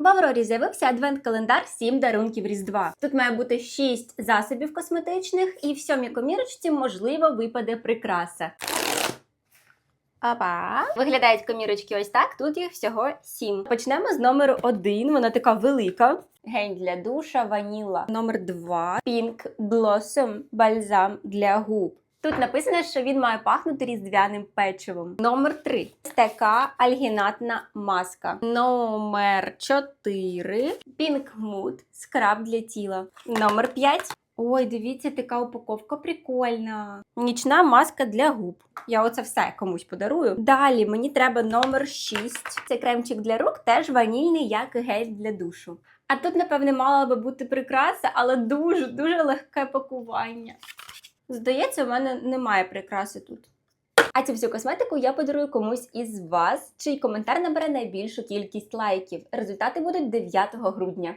В Аврорі з'явився адвент-календар 7 дарунків Різдва. Тут має бути 6 засобів косметичних, і в сьомій комірочці, можливо, випаде прикраса. Опа. Виглядають комірочки ось так. Тут їх всього 7. Почнемо з номеру 1. Вона така велика. Гель для душа, ваніла. Номер 2. Pink Blossom бальзам для губ. Тут написано, що він має пахнути різдвяним печивом. Номер 3. Така альгінатна маска. Номер 4. Pink Mood скраб для тіла. Номер 5. Ой, дивіться, така упаковка прикольна. Нічна маска для губ. Я оце все комусь подарую. Далі мені треба номер 6. Це кремчик для рук, теж ванільний, як гель для душу. А тут, напевне, мала би бути прикраса, але дуже-дуже легке пакування. Здається, у мене немає прикраси тут. А цю всю косметику я подарую комусь із вас, чий коментар набере найбільшу кількість лайків. Результати будуть 9 грудня.